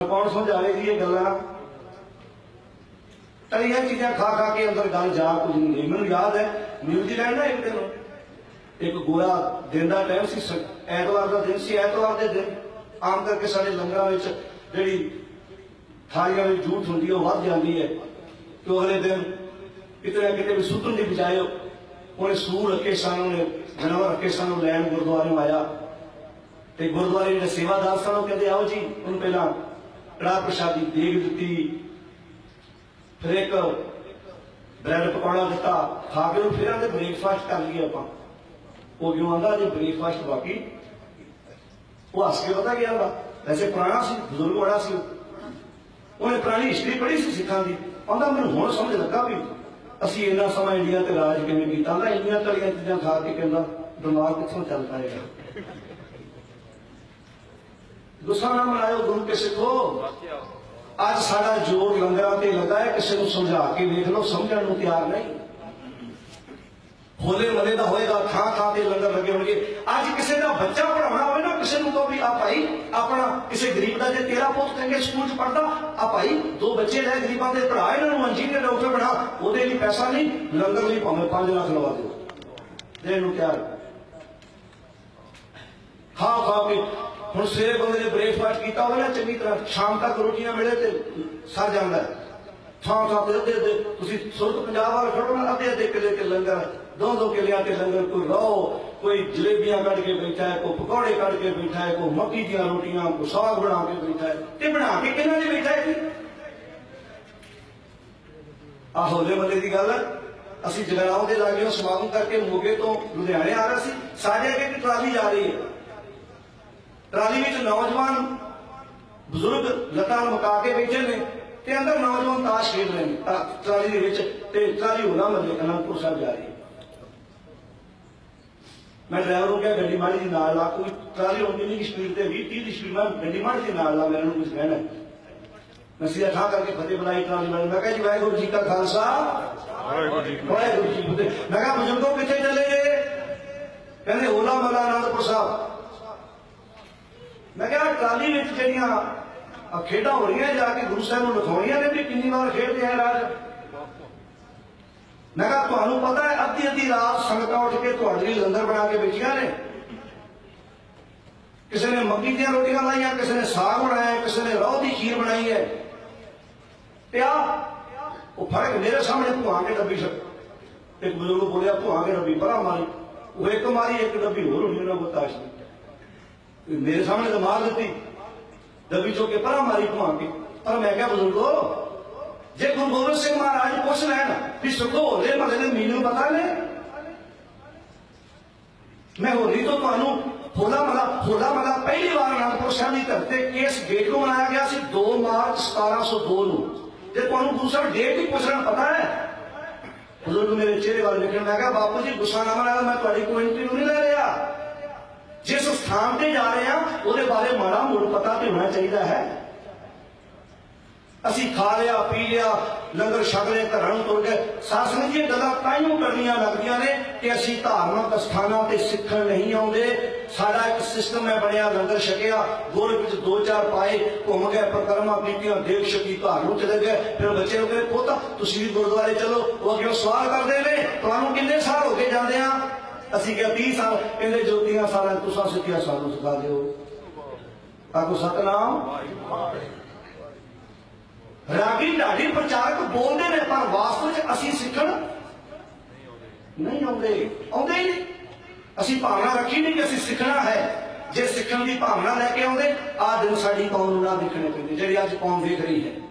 ਕੌਣ ਸਮਝਾਵੇਗੀ ਇਹ ਗੱਲਾਂ? ਤਰੀਆਂ ਚੀਜ਼ਾਂ ਖਾ ਖਾ ਕੇ ਅੰਦਰ ਗੱਲ ਜਾ ਕੁਝ ਨਹੀਂ ਰਹੀ। ਮੈਨੂੰ ਯਾਦ ਹੈ ਨਿਊਜ਼ੀਲੈਂਡ ਨਾ ਇੱਕ ਦਿਨ। ਇੱਕ ਗੋਰਾ ਦਿਨ ਦਾ ਟਾਈਮ ਸੀ ਐਤਵਾਰ ਦਾ ਦਿਨ ਸੀ। ਐਤਵਾਰ ਦੇ ਦਿਨ ਆਮ ਕਰਕੇ ਸਾਡੇ ਲੰਗਰਾਂ ਵਿੱਚ ਜਿਹੜੀ ਥਾਲੀਆਂ ਵਿੱਚ ਝੂਠ ਹੁੰਦੀ ਉਹ ਵੱਧ ਜਾਂਦੀ ਹੈ। ਤੇ ਅਗਲੇ ਦਿਨ ਕਿਤੇ ਨਾ ਕਿਤੇ ਵੀ ਸੁੱਤਣ ਦੀ ਬਜਾਏ ਉਹਨੇ ਸੂਰ ਰੱਖੇ ਸਨ, ਉਹਨੇ ਜਾਨਵਰ ਰੱਖੇ ਸਨ ਲੈਣ ਗੁਰਦੁਆਰੇ ਨੂੰ ਆਇਆ। ਤੇ ਗੁਰਦੁਆਰੇ ਦੇ ਸੇਵਾਦਾਰ ਸਨ, ਉਹ ਕਹਿੰਦੇ, ਆਓ ਜੀ, ਉਹਨੂੰ ਪਹਿਲਾਂ ਕੜਾਹ ਪ੍ਰਸ਼ਾਦੀ ਦੇਗ ਦਿੱਤੀ। ਫਿਰ ਇੱਕ ਬ੍ਰੈਡ ਪਕੌੜਾ ਦਿੱਤਾ, ਖਾ ਕੇ ਉਹ ਫਿਰ ਆਂਦੇ ਬ੍ਰੇਕਫਾਸਟ ਕਰ ਲਈਏ ਆਪਾਂ। ਉਹ ਕਿਉਂ ਆਂਦਾ, ਜੇ ਬ੍ਰੇਕਫਾਸਟ ਬਾਕੀ, ਉਹ ਹੱਸ ਕੇ ਪਤਾ ਗਿਆ ਉਹਦਾ ਵੈਸੇ ਪੁਰਾਣਾ ਸੀ, ਬਜ਼ੁਰਗ ਬੜਾ ਸੀ। ਉਹਨੇ ਪੁਰਾਣੀ ਹਿਸਟਰੀ ਪੜ੍ਹੀ ਸੀ ਸਿੱਖਾਂ ਦੀ। ਆਂਦਾ ਮੈਨੂੰ ਹੁਣ ਸਮਝ ਲੱਗਾ ਵੀ ਅਸੀਂ ਇੰਨਾ ਸਮਾਂ ਇੰਡੀਆ ਤੇ ਰਾਜ ਕਿਵੇਂ ਕੀਤਾ ਆਂਦਾ ਇੰਨੀਆਂ ਤਲੀਆਂ ਚੀਜ਼ਾਂ ਖਾ ਕੇ ਕਹਿੰਦਾ ਦਿਮਾਗ ਕਿੱਥੋਂ ਚੱਲ ਪਾਏਗਾ? ਗੁੱਸਾ ਨਾ ਮਨਾਇਓ ਗੁਰੂ ਕੇ। ਸਿੱਖੋ ਅੱਜ ਸਾਡਾ ਜੋਰ ਲੰਗਰਾਂ ਤੇ ਲੱਗਾ ਹੈ, ਕਿਸੇ ਨੂੰ ਸਮਝਾ ਕੇ ਵੇਖ ਲਓ, ਸਮਝਣ ਨੂੰ ਤਿਆਰ ਨਹੀਂ। ਹੋਲੇ ਮਲੇ ਦਾ ਹੋਏਗਾ, ਥਾਂ ਥਾਂ ਤੇ ਲੰਗਰ ਲੱਗੇ ਹੋਣਗੇ। ਅੱਜ ਕਿਸੇ ਦਾ ਬੱਚਾ ਪੜਾਉਣਾ ਹੋਵੇ ਨਾ, ਕਿਸੇ ਨੂੰ ਕਹੋ ਵੀ, ਆ ਭਾਈ, ਆਪਣਾ ਕਿਸੇ ਗਰੀਬ ਦਾ ਜੇ ਤੇਰਾ ਪੁੱਤ ਚੰਗੇ ਸਕੂਲ 'ਚ ਪੜਦਾ ਆ ਭਾਈ, ਦੋ ਬੱਚੇ ਲੈ ਗਰੀਬਾਂ ਦੇ ਪੜਾ ਇਹਨਾਂ ਨੂੰ ਮੰਜੀ ਤੇ ਡਾਕਟਰ ਬਣਾ ਉਹਦੇ ਲਈ ਪੈਸਾ ਨਹੀਂ, ਲੰਗਰ ਲਈ ਭਾਵੇਂ 5 ਲੱਖ ਲਵਾ ਦਿਓ। ਦੇਣ ਨੂੰ ਤਿਆਰ। ਖਾ ਖਾ ਕੇ ਹੁਣ ਸਵੇਰੇ ਬੰਦੇ ਨੇ ਬ੍ਰੇਕਫਾਸਟ ਕੀਤਾ ਹੋਵੇ ਨਾ ਚੰਗੀ ਤਰ੍ਹਾਂ ਸ਼ਾਮ ਤੱਕ ਰੋਟੀਆਂ ਮਿਲੇ ਤੇ ਸਰ ਜਾਂਦਾ ਥਾਂ ਥਾਂ ਤੇ ਅੱਧੇ ਅੱਧੇ, ਤੁਸੀਂ ਸੁਰਤ ਪੰਜਾਬ ਵਾਲੇ ਖੜੋ ਨਾ, ਅੱਧੇ ਅੱਧੇ ਕਿਲੇ ਤੇ ਲੰਗਰ, ਦੋ ਦੋ ਕਿਲਿਆਂ ਤੇ ਲੰਗਰ ਕੋਈ ਰੋ ਕੋਈ ਜਲੇਬੀਆਂ ਕੱਢ ਕੇ ਬੈਠਾ ਹੈ, ਕੋਈ ਪਕੌੜੇ ਕੱਢ ਕੇ ਬੈਠਾ ਹੈ, ਕੋਈ ਮੱਕੀ ਦੀਆਂ ਰੋਟੀਆਂ, ਕੋਈ ਸਾਗ ਬਣਾ ਕੇ ਬੈਠਾ ਹੈ। ਤੇ ਬਣਾ ਕੇ ਕਿਹਨਾਂ ਦੇ ਬੈਠਾ ਹੈ ਜੀ? ਆਹ ਹੋਲੇ ਮੱਲੇ ਦੀ ਗੱਲ ਅਸੀਂ ਜਗਰਾਉਂ ਦੇ ਲਾਗੇ ਸਮਾਗਮ ਕਰਕੇ ਮੋਗੇ ਤੋਂ ਲੁਧਿਆਣੇ ਆ ਰਹੇ ਸੀ। ਸਾਡੇ ਅੱਗੇ ਇੱਕ ਟਰਾਲੀ ਜਾ ਰਹੀ ਹੈ। ਟਰਾਲੀ ਵਿੱਚ ਨੌਜਵਾਨ ਬਜ਼ੁਰਗ ਲੱਤਾਂ ਮੁਕਾ ਕੇ ਬੈਠੇ ਨੇ ਤੇ ਅੰਦਰ ਨੌਜਵਾਨ ਤਾਸ਼ ਖੇਡ ਰਹੇ ਨੇ ਤਾਂ ਟਰਾਲੀ ਦੇ ਵਿੱਚ ਤੇ ਟਰਾਲੀ ਹੋਣਾ ਮੱਲੇ ਅਨੰਦਪੁਰ ਸਾਹਿਬ ਜਾ ਰਹੀ ਹੈ ਮੈਂ ਡਰਾਈਵਰ ਨੂੰ ਕਿਹਾ ਗੱਡੀ ਮਾੜੀ ਦੀ ਨਾਲ ਲਾ ਕੋਈ ਟਰਾਲੀ ਹੋਣੀ ਨਹੀਂ ਸਪੀਡ ਤੇ 20 30 ਦੀ ਸਪੀਡ ਮੈਂ ਗੱਡੀ ਮਾੜੀ ਦੀ ਨਾਲ ਲਾ ਮੈਨੂੰ ਕੁਝ ਕਹਿਣਾ ਹੈ। ਮੈਂ ਸਿੱਧਾ ਠਾ ਕਰਕੇ ਫਤਿਹ ਬੁਲਾਈ ਟਰਾਲੀ ਵਾਲੇ ਮੈਂ ਕਿਹਾ ਜੀ ਵਾਹਿਗੁਰੂ ਜੀ ਕਾ ਖਾਲਸਾ ਵਾਹਿਗੁਰੂ ਜੀ ਕੀ ਫਤਿਹ ਮੈਂ ਕਿਹਾ ਬਜ਼ੁਰਗੋ ਕਿੱਥੇ ਚਲੇ ਗਏ ਕਹਿੰਦੇ ਹੋਲਾ ਮਹੱਲਾ ਆਨੰਦਪੁਰ ਸਾਹਿਬ ਮੈਂ ਕਿਹਾ ਟਰਾਲੀ ਵਿੱਚ ਜਿਹੜੀਆਂ ਖੇਡਾਂ ਹੋ ਰਹੀਆਂ ਜਾ ਕੇ ਗੁਰੂ ਸਾਹਿਬ ਨੂੰ ਲਿਖਾਉਣੀਆਂ ਨੇ ਵੀ ਕਿੰਨੀ ਵਾਰ ਖੇਡਦੇ ਆ ਰਾਜ? ਮੈਂ ਕਿਹਾ ਤੁਹਾਨੂੰ ਪਤਾ ਹੈ ਅੱਧੀ ਅੱਧੀ ਰਾਤ ਸੰਗਤਾਂ ਉੱਠ ਕੇ ਤੁਹਾਡੇ ਲਈ ਲੰਗਰ ਬਣਾ ਕੇ ਵੇਚੀਆਂ ਨੇ। ਕਿਸੇ ਨੇ ਮੱਕੀ ਦੀਆਂ ਰੋਟੀਆਂ ਲਾਈਆਂ, ਕਿਸੇ ਨੇ ਸਾਗ ਬਣਾਇਆ, ਕਿਸੇ ਨੇ ਰੋਹ ਦੀ ਖੀਰ ਬਣਾਈ ਹੈ। ਤੇ ਆ ਉਹ ਫ਼ਰਕ ਮੇਰੇ ਸਾਹਮਣੇ ਭੁਆ ਕੇ ਡੱਬੀ ਸਕ ਇੱਕ ਬਜ਼ੁਰਗ ਬੋਲਿਆ, ਭੁਆ ਕੇ ਡੱਬੀ ਪਰਾਂ ਮਾਰੀ। ਉਹ ਇੱਕ ਮਾਰੀ, ਇੱਕ ਡੱਬੀ ਹੋਰ ਹੋਣੀ, ਉਹਨਾਂ ਕੋਲ ਤਾਸ਼। ਦੀ ਮੇਰੇ ਸਾਹਮਣੇ ਤਾਂ ਮਾਰ ਦਿੱਤੀ। ਦੱਬੀ ਚੋ ਕੇ ਪਰਾਂ ਮਾਰੀ ਭੁਆ ਕੇ। ਪਰ ਮੈਂ ਕਿਹਾ, ਬਜ਼ੁਰਗੋ, ਜੇ ਗੁਰੂ ਗੋਬਿੰਦ ਸਿੰਘ ਮਹਾਰਾਜ ਪੁੱਛ ਲੈਣ ਵੀ ਸੁਖੋ ਹੋਲੇ ਮਹੱਲੇ ਦੇ ਮੀਨੂ ਪਤਾ ਨੇ? ਮੈਂ ਹੋਲੀ ਤੋਂ ਤੁਹਾਨੂੰ ਹੋਲਾ ਮਹੱਲਾ ਹੋਲਾ ਮਹੱਲਾ ਪਹਿਲੀ ਵਾਰ ਅਨੰਦਪੁਰ ਸਾਹਿਬ ਦੀ ਧਰਤੀ ਤੇ ਕੇਸ ਗੇਟ ਨੂੰ ਮਨਾਇਆ ਗਿਆ ਸੀ 2 ਮਾਰਚ 1702 ਨੂੰ। ਜੇ ਤੁਹਾਨੂੰ ਗੁਰੂ ਡੇਟ ਹੀ ਪੁੱਛਣਾ ਪਤਾ ਹੈ, ਬਜ਼ੁਰਗ ਮੇਰੇ ਚਿਹਰੇ ਵੱਲ ਵੇਖਣ, ਮੈਂ ਕਿਹਾ, ਬਾਪੂ ਜੀ, ਗੁੱਸਾ ਨਾ ਮਨਾਇਆ ਮੈਂ ਤੁਹਾਡੀ ਕੋਈ ਇੰਟਰਵਿਊ ਨਹੀਂ ਲੈ ਰਿਹਾ। ਜਿਸ ਸਥਾਨ ਤੇ ਜਾ ਰਹੇ ਆ ਉਹਦੇ ਬਾਰੇ ਮਾੜਾ ਮੋੜ ਪਤਾ ਤੇ ਹੋਣਾ ਚਾਹੀਦਾ ਹੈ। ਅਸੀਂ ਖਾ ਲਿਆ, ਪੀ ਲਿਆ, ਲੰਗਰ ਛਕ ਲਿਆ ਘਰਾਂ ਨੂੰ ਤੁਰ ਗਏ। ਸਾਸਨ ਜੀ ਗੱਲਾਂ ਤਾਈਓ ਕਰਨੀਆਂ ਲੱਗਦੀਆਂ ਨੇ ਕਿ ਅਸੀਂ ਧਾਰਮਿਕ ਸਥਾਨਾਂ ਤੇ ਸਿੱਖਣ ਨਹੀਂ ਆਉਂਦੇ। ਸਾਡਾ ਇੱਕ ਸਿਸਟਮ ਹੈ, ਬਣਿਆ ਲੰਗਰ ਛਕਿਆ ਗੁਰ ਵਿੱਚ ਦੋ ਚਾਰ ਪਾਏ, ਘੁੰਮ ਗਏ, ਪ੍ਰਕਰਮਾ ਕੀਤੀਆਂ ਦੇਖ ਛਕੀ ਘਰ ਨੂੰ ਚਲੇ ਗਏ। ਫਿਰ ਬੱਚੇ ਨੂੰ ਕਹਿੰਦੇ ਪੁੱਤ, ਤੁਸੀਂ ਵੀ ਗੁਰਦੁਆਰੇ ਚਲੋ। ਉਹ ਅੱਗੇ ਸਵਾਲ ਕਰਦੇ ਨੇ, ਤੁਹਾਨੂੰ ਕਿੰਨੇ ਸਾਲ ਹੋ ਗਏ ਜਾਂਦੇ ਆ ਅਸੀਂ ਕਿਹਾ 30 ਸਾਲ, ਕਹਿੰਦੇ ਜੋਤੀਆਂ ਸਾਲਾਂ ਤੁਸੀਂ ਸਿੱਖਿਆ ਸਾਨੂੰ ਸਿਖਾ ਦਿਓ। ਆਖੋ, ਸਤਨਾਮ। ਰਾਗੀ ਢਾਡੀ ਪ੍ਰਚਾਰਕ ਬੋਲਦੇ ਨੇ, ਪਰ ਵਾਸਤਵ ਵਿੱਚ ਅਸੀਂ ਸਿੱਖਣ ਨਹੀਂ ਆਉਂਦੇ। ਆਉਂਦੇ ਹੀ ਨਹੀਂ। ਅਸੀਂ ਭਾਵਨਾ ਰੱਖੀ ਨਹੀਂ ਕਿ ਅਸੀਂ ਸਿੱਖਣਾ ਹੈ। ਜੇ ਸਿੱਖਣ ਦੀ ਭਾਵਨਾ ਲੈ ਕੇ ਆਉਂਦੇ, ਆਹ ਦਿਨ ਸਾਡੀ ਕੌਮ ਨੂੰ ਨਾ ਦੇਖਣੇ ਪੈਂਦੇ, ਜਿਹੜੀ ਅੱਜ ਕੌਮ ਦੇਖ ਰਹੀ ਹੈ।